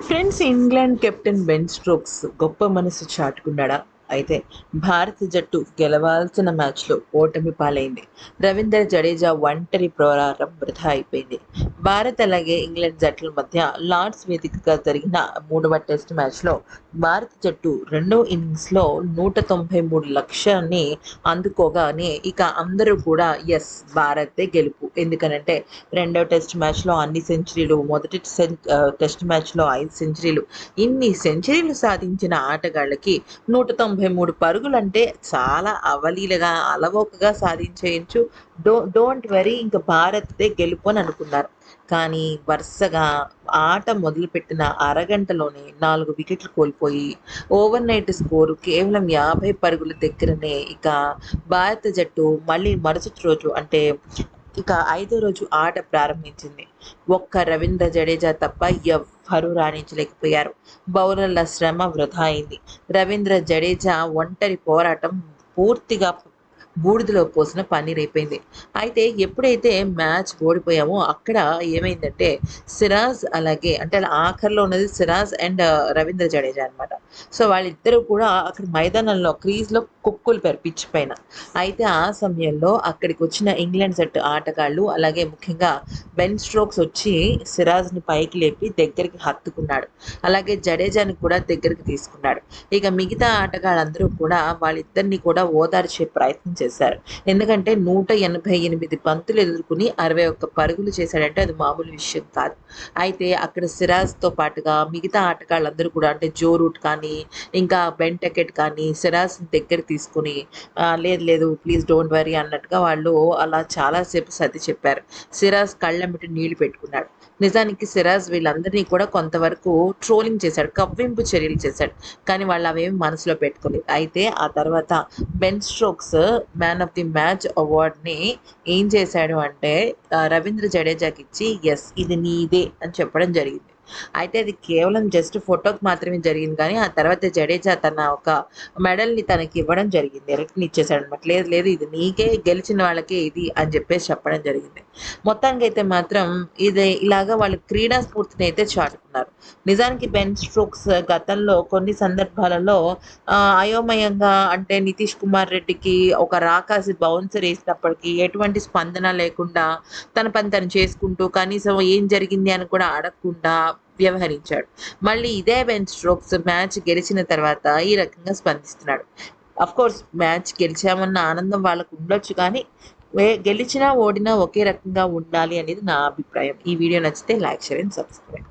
Friends England captain Ben Stokes గొప్ప మనసు చాటుకున్నాడా? అయితే భారత జట్టు గెలవాల్సిన మ్యాచ్లో ఓటమి పాలైంది. రవీందర్ జడేజా ఒంటరి పోరాటం వృధా అయిపోయింది. భారత్ అలాగే ఇంగ్లాండ్ జట్ల మధ్య లార్డ్స్ వేదికగా జరిగిన మూడవ టెస్ట్ మ్యాచ్లో భారత జట్టు రెండో ఇన్నింగ్స్లో నూట తొంభై మూడు లక్షల్ని అందుకోగానే ఇక అందరూ కూడా ఎస్ భారతే గెలుపు. ఎందుకనంటే రెండో టెస్ట్ మ్యాచ్లో అన్ని సెంచరీలు మొదటి సెం- టెస్ట్ మ్యాచ్లో ఐదు సెంచరీలు. ఇన్ని సెంచరీలు సాధించిన ఆటగాళ్ళకి నూట తొంభై మూడు పరుగులు అంటే చాలా అవలీలగా అలవోకగా సాధించేయచ్చు. డో డోంట్ వెరీ ఇంకా భారత్దే గెలుపు అని అనుకున్నారు కానీ వరుసగా ఆట మొదలుపెట్టిన అరగంటలోనే నాలుగు వికెట్లు కోల్పోయి ఓవర్ నైట్ స్కోరు కేవలం యాభై పరుగుల దగ్గరనే. ఇక భారత జట్టు మళ్ళీ మరుసటి రోజు అంటే ఇక ఐదో రోజు ఆట ప్రారంభించింది. ఒక్క రవీంద్ర జడేజా తప్ప ఎవ్వరూ రాణించలేకపోయారు. బౌలర్ల శ్రమ వృధా అయింది. రవీంద్ర జడేజా ఒంటరి పోరాటం పూర్తిగా బూడిదలో పోసిన పన్నీర్ అయిపోయింది. అయితే ఎప్పుడైతే మ్యాచ్ ఓడిపోయామో అక్కడ ఏమైందంటే సిరాజ్ అలాగే అంటే ఆఖరిలో ఉన్నది సిరాజ్ అండ్ రవీంద్ర జడేజా అన్నమాట. సో వాళ్ళిద్దరూ కూడా అక్కడ మైదానంలో క్రీజ్లో కుక్కులు పేరు పిచ్ పైన. అయితే ఆ సమయంలో అక్కడికి వచ్చిన ఇంగ్లాండ్ జట్టు ఆటగాళ్ళు అలాగే ముఖ్యంగా బెన్ స్ట్రోక్స్ వచ్చి సిరాజ్ని పైకి లేపి దగ్గరికి హత్తుకున్నాడు. అలాగే జడేజాని కూడా దగ్గరికి తీసుకున్నాడు. ఇక మిగతా ఆటగాళ్ళందరూ కూడా వాళ్ళిద్దరిని కూడా ఓదార్చే ప్రయత్నం చేశారు. ఎందుకంటే నూట ఎనభై ఎనిమిది బంతులు ఎదుర్కొని అరవై ఒక్క పరుగులు చేశాడంటే అది మామూలు విషయం కాదు. అయితే అక్కడ సిరాజ్తో పాటుగా మిగతా ఆటగాళ్ళందరూ కూడా అంటే జో రూట్ కానీ ఇంకా బెన్ టెకెట్ కానీ సిరాజ్ దగ్గర తీసుకుని లేదు లేదు ప్లీజ్ డోంట్ వరీ అన్నట్టుగా వాళ్ళు అలా చాలాసేపు సర్ది చెప్పారు. సిరాజ్ కళ్ళెంబటి నీళ్ళు పెట్టుకున్నాడు. నిజానికి సిరాజ్ వీళ్ళందరినీ కూడా కొంతవరకు ట్రోలింగ్ చేశాడు కవ్వింపు చర్యలు చేశాడు. కానీ వాళ్ళు అవేమి మనసులో పెట్టుకోలేదు. అయితే ఆ తర్వాత Ben Stokes man of the match అవార్డ్ని ఏం చేశాడు అంటే రవీంద్ర జడేజాకి ఇచ్చి ఎస్ ఇది నీదే అని చెప్పడం జరిగింది. అయితే అది కేవలం జస్ట్ ఫోటోకి మాత్రమే జరిగింది కానీ ఆ తర్వాత జడేజా తన ఒక మెడల్ని తనకి ఇవ్వడం జరిగింది రిటర్న్ ఇచ్చేసాడు అనమాట లేదు లేదు ఇది నీకే గెలిచిన వాళ్ళకే ఇది అని చెప్పేసి చెప్పడం జరిగింది. మొత్తానికి అయితే మాత్రం ఇది ఇలాగా వాళ్ళు క్రీడా స్ఫూర్తిని అయితే చాటుకున్నారు. నిజానికి బెన్ స్ట్రోక్స్ గతంలో కొన్ని సందర్భాలలో అయోమయంగా అంటే నితీష్ కుమార్ రెడ్డికి ఒక రాకాసి బౌన్సర్ వేసినప్పటికీ ఎటువంటి స్పందన లేకుండా తన పని తను చేసుకుంటూ కనీసం ఏం జరిగింది అని కూడా అడగకుండా వ్యవహరించాడు. మళ్ళీ ఇదే బెన్ స్ట్రోక్స్ మ్యాచ్ గెలిచిన తర్వాత ఈ రకంగా స్పందిస్తున్నాడు. అఫ్ కోర్స్ మ్యాచ్ గెలిచామన్న ఆనందం వాళ్ళకు ఉండొచ్చు కానీ వే- గెలిచినా ఓడినా ఒకే రకంగా ఉండాలి అనేది నా అభిప్రాయం. ఈ వీడియో నచ్చితే లైక్ షేర్ అండ్ సబ్స్క్రైబ్